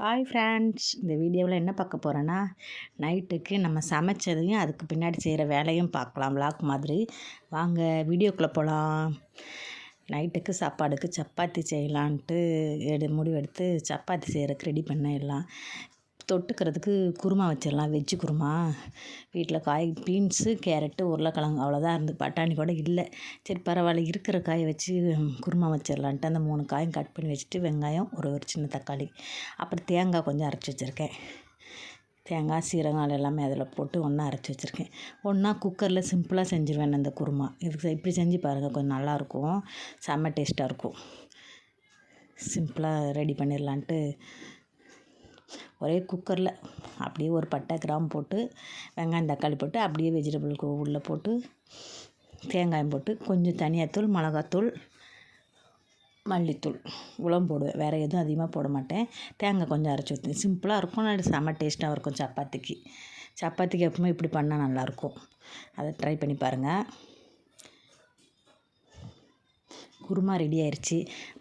Hi friends இந்த வீடியோவில் என்ன பார்க்க போகிறேன்னா நைட்டுக்கு நம்ம சமைச்சதையும் அதுக்கு பின்னாடி செய்கிற வேலையும் பார்க்கலாம். விளாக் மாதிரி. வாங்க வீடியோக்குள்ளே போகலாம். நைட்டுக்கு சாப்பாடுக்கு சப்பாத்தி செய்யலான்ட்டு எடு முடிவெடுத்து சப்பாத்தி செய்கிறதுக்கு ரெடி பண்ண எல்லாம் தொட்டுக்கிறதுக்கு குருமா வச்சிடலாம். வெஜ்ஜு குருமா. வீட்டில் காய் பீன்ஸு கேரட்டு உருளைக்கிழங்கு அவ்வளோதான் இருந்து. பட்டாணி கூட இல்லை. சரி பரவாயில்ல. இருக்கிற காயை வச்சு குருமா வச்சிடலான்ட்டு அந்த மூணு காயும் கட் பண்ணி வச்சுட்டு வெங்காயம் ஒரு ஒரு சின்ன தக்காளி. அப்புறம் தேங்காய் கொஞ்சம் அரைச்சி வச்சுருக்கேன். தேங்காய் சீரகம் எல்லாமே அதில் போட்டு ஒன்றா அரைச்சி வச்சுருக்கேன். ஒன்றா குக்கரில் சிம்பிளாக செஞ்சுருவேன் அந்த குருமா. இதுக்கு இப்படி செஞ்சு பாருங்கள் கொஞ்சம் நல்லாயிருக்கும் செம்ம டேஸ்ட்டாக இருக்கும். சிம்பிளாக ரெடி பண்ணிடலான்ட்டு ஒரே குக்கரில் அப்படியே ஒரு பட்டை கிராம்பு போட்டு வெங்காயம் தக்காளி போட்டு அப்படியே வெஜிடபிள் உள்ளே போட்டு தேங்காயம் போட்டு கொஞ்சம் தனியாத்தூள் மிளகாத்தூள் மல்லித்தூள் உளம் போடுவேன். வேறு எதுவும் அதிகமாக போட மாட்டேன். தேங்காய் கொஞ்சம் அரைச்சி ஊற்றி சிம்பிளாக இருக்கும். நல்ல செம்ம டேஸ்ட்டாக இருக்கும் சப்பாத்திக்கு. சப்பாத்திக்கு எப்பவுமே இப்படி பண்ணால் நல்லாயிருக்கும் அதை ட்ரை பண்ணி பாருங்கள் குருமா ரெடி ஆயிடுச்சு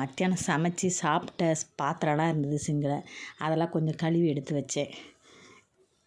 மத்தியானம் சமைச்சி சாப்பிட்ட பாத்திரம்லாம் இருந்தது சிங்கில். அதெல்லாம் கொஞ்சம் கழுவி எடுத்து வச்சேன்.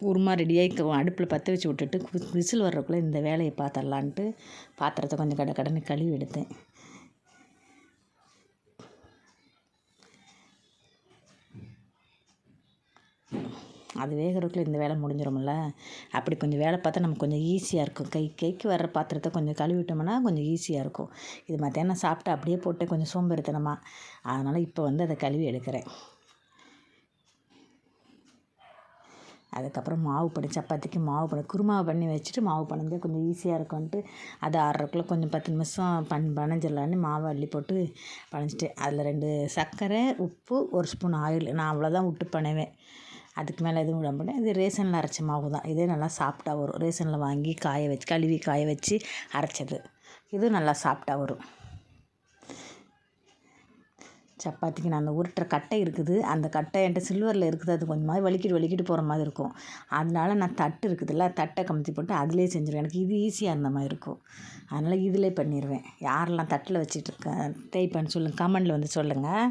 குருமா ரெடியாகி அடுப்பில் பற்ற வச்சு விட்டுட்டு விசில் வர்றதுக்குள்ளே இந்த வேலையை பார்த்துடலான்ட்டு பாத்திரத்தை கொஞ்சம் கடை கடனை கழுவி எடுத்தேன். அது வேகிறதுக்குள்ள இந்த வேலை முடிஞ்சிடும்ல அப்படி கொஞ்சம் வேலை பார்த்தா நமக்கு கொஞ்சம் ஈஸியாக இருக்கும். கை கைக்கு வர்ற பாத்திரத்தை கொஞ்சம் கழுவிட்டோம்னா கொஞ்சம் ஈஸியாக இருக்கும். இது மத்தியானம் சாப்பிட்டு அப்படியே போட்டு கொஞ்சம் சோம்பேறித்தனமாக அதனால் இப்போ வந்து அதை கழுவி எடுக்கிறேன். அதுக்கப்புறம் மாவு பண்ணி சப்பாத்திக்கு மாவு பண்ணி குருமாவை பண்ணி வச்சுட்டு மாவு பண்ணது கொஞ்சம் ஈஸியாக இருக்கும்ன்ட்டு அது ஆறரைக்குள்ளே கொஞ்சம் பத்து நிமிஷம் பண் பனைஞ்சிடலான்னு மாவை அள்ளி போட்டு பனைஞ்சிட்டு அதில் ரெண்டு சர்க்கரை உப்பு ஒரு ஸ்பூன் ஆயில். நான் அவ்வளோதான் விட்டு பண்ணுவேன். அதுக்கு மேலே எதுவும் விட மாட்டேன். இது ரேஷனில் அரைச்ச மாவு தான். இதே நல்லா சாஃப்டாக வரும். ரேஷனில் வாங்கி காய வச்சு கழுவி காய வச்சு அரைச்சது. இது நல்லா சாஃப்டாக வரும். சப்பாத்திக்கு நான் அந்த உருட்டுற கட்டை இருக்குது. அந்த கட்டை என்கிட்ட சில்வரில் இருக்குது. அது கொஞ்சம் மாதிரி வலிக்கிட்டு வலிக்கிட்டு போகிற மாதிரி இருக்கும். அதனால நான் தட்டு இருக்குதுல்ல தட்டை கமுத்தி போட்டு அதிலே செஞ்சுருவேன். எனக்கு இது ஈஸியாக இருந்த மாதிரி இருக்கும். அதனால் இதிலே பண்ணிடுவேன் யாரெல்லாம் தட்டில் வச்சுட்டு இருக்கேன் ட்ரை பண்ண சொல்லுங்கள் கமெண்டில் வந்து சொல்லுங்கள்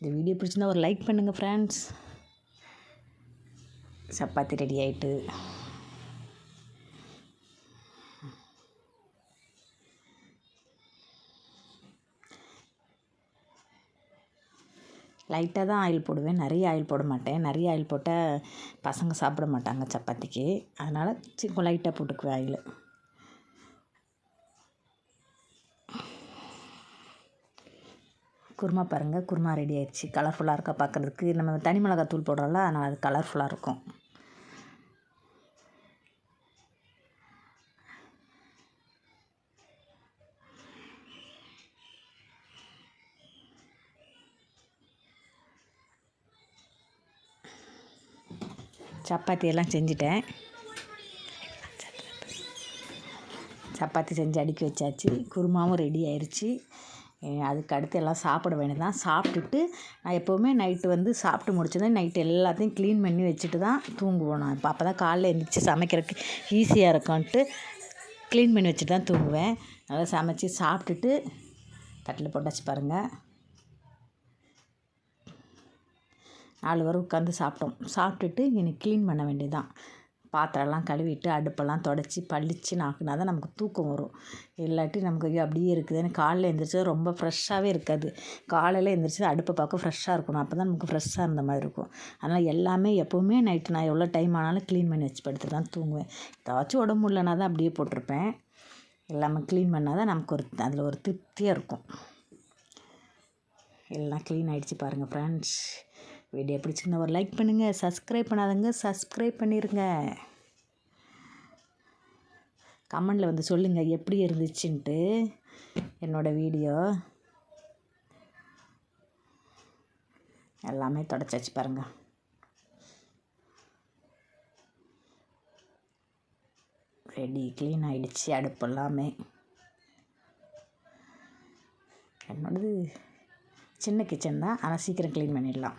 இந்த வீடியோ பிடிச்சிருந்தா ஒரு லைக் பண்ணுங்கள் ஃப்ரெண்ட்ஸ் சப்பாத்தி ரெடி ஆகிட்டு லைட்டாக தான் ஆயில் போடுவேன். நிறைய ஆயில் போட மாட்டேன். நிறைய ஆயில் போட்டால் பசங்க சாப்பிட மாட்டாங்க சப்பாத்திக்கு. அதனால் சி லைட்டாக போட்டுக்குவேன் ஆயில் குருமா பாருங்கள் குருமா ரெடி ஆயிடுச்சு. கலர்ஃபுல்லாக இருக்கா பார்க்குறதுக்கு நம்ம தனி மிளகாய் தூள் போடுறோம்ல அதனால் அது கலர்ஃபுல்லாக இருக்கும். சப்பாத்தி எல்லாம் செஞ்சுட்டேன். சப்பாத்தி செஞ்சு அடுக்கி வச்சாச்சு. குருமாவும் ரெடி ஆயிடுச்சு அதுக்கு அடுத்து எல்லாம் சாப்பிட வேண்டியதான் சாப்பிட்டுட்டு நான் எப்போவுமே நைட்டு வந்து சாப்பிட்டு முடிச்சதும் நைட்டு எல்லாத்தையும் க்ளீன் பண்ணி வச்சுட்டு தான் தூங்குவோம் நான். இப்போ அப்போ தான் காலைல எழுந்திரிச்சி சமைக்கிறதுக்கு ஈஸியாக இருக்கும்ன்ட்டு க்ளீன் பண்ணி வச்சுட்டு தான் தூங்குவேன். நல்லா சமைச்சி சாப்பிட்டுட்டு தட்டில் போட்டாச்சு பாருங்கள் நாலு பேர் உட்காந்து சாப்பிட்டோம். சாப்பிட்டுட்டு இனி க்ளீன் பண்ண வேண்டியதுதான். பாத்திரம்லாம் கழுவிட்டு அடுப்பெல்லாம் தொடச்சி பளிச்சு நாக்குனா தான் நமக்கு தூக்கம் வரும். இல்லாட்டி நமக்கு ஐயோ அப்படியே இருக்குதுன்னு காலைல எழுந்திரிச்சா ரொம்ப ஃப்ரெஷ்ஷாகவே இருக்காது. காலையில் எழுந்திரிச்சி அடுப்பை பார்க்க ஃப்ரெஷ்ஷாக இருக்கணும். அப்போ தான் நமக்கு ஃப்ரெஷ்ஷாக இருந்த மாதிரி இருக்கும். அதனால் எல்லாமே எப்போவுமே நைட்டு நான் எவ்வளோ டைம் ஆனாலும் க்ளீன் பண்ணி வச்சு படுத்து தான் தூங்குவேன். ஏதாச்சும் உடம்பு முடியலனா தான் அப்படியே போட்டிருப்பேன். எல்லாமே க்ளீன் பண்ணால் தான் நமக்கு ஒரு அதில் ஒரு திருப்தியாக இருக்கும். எல்லாம் க்ளீன் ஆகிடுச்சு பாருங்கள் ஃப்ரெண்ட்ஸ் வீடியோ பிடிச்சிருந்தா ஒரு லைக் பண்ணுங்கள் சப்ஸ்கிரைப் பண்ணாதங்க சப்ஸ்கிரைப் பண்ணிடுங்க கமெண்டில் வந்து சொல்லுங்கள் எப்படி இருந்துச்சுன்ட்டு என்னோடய வீடியோ. எல்லாமே தொடச்சாச்சு பாருங்கள் ரெடி க்ளீன் ஆகிடுச்சு அடுப்பு எல்லாமே. என்னோடது சின்ன கிச்சன் தான் ஆனால் சீக்கிரம் க்ளீன் பண்ணிடலாம்.